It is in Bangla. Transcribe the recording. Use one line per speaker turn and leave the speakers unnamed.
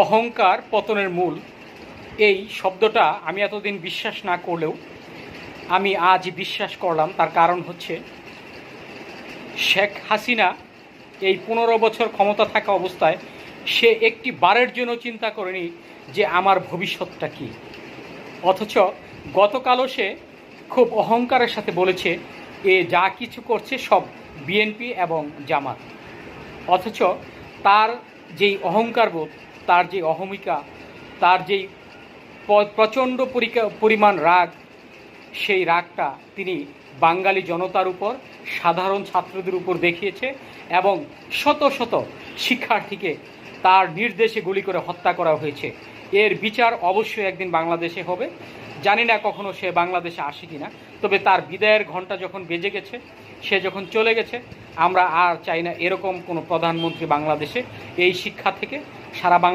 অহংকার পতনের মূল। এই শব্দটা আমি এতদিন বিশ্বাস না করলেও আমি আজ বিশ্বাস করলাম। তার কারণ হচ্ছে, শেখ হাসিনা এই পনেরো বছর ক্ষমতা থাকা অবস্থায় সে একটি বারের জন্য চিন্তা করেনি যে আমার ভবিষ্যৎটা কী। অথচ গতকালও সে খুব অহংকারের সাথে বলেছে, এ যা কিছু করছে সব বিএনপি এবং জামাত। অথচ তার যেই অহংকারবোধ তার যে অহমিকা, তার যেই প্রচণ্ড পরিমাণ রাগ, সেই রাগটা তিনি বাঙালি জনতার উপর, সাধারণ ছাত্রদের উপর দেখিয়েছে এবং শত শত শিক্ষার্থীকে তার নির্দেশে গুলি করে হত্যা করা হয়েছে। এর বিচার অবশ্যই একদিন বাংলাদেশে হবে। জানি না কখনো সে বাংলাদেশে আসে কিনা। তবে তার বিদায়ের ঘণ্টা যখন বেজে গেছে, সে যখন চলে গেছে, আমরা আর চাই না এরকম কোনো প্রধানমন্ত্রী বাংলাদেশে এই শিক্ষা থেকে সারা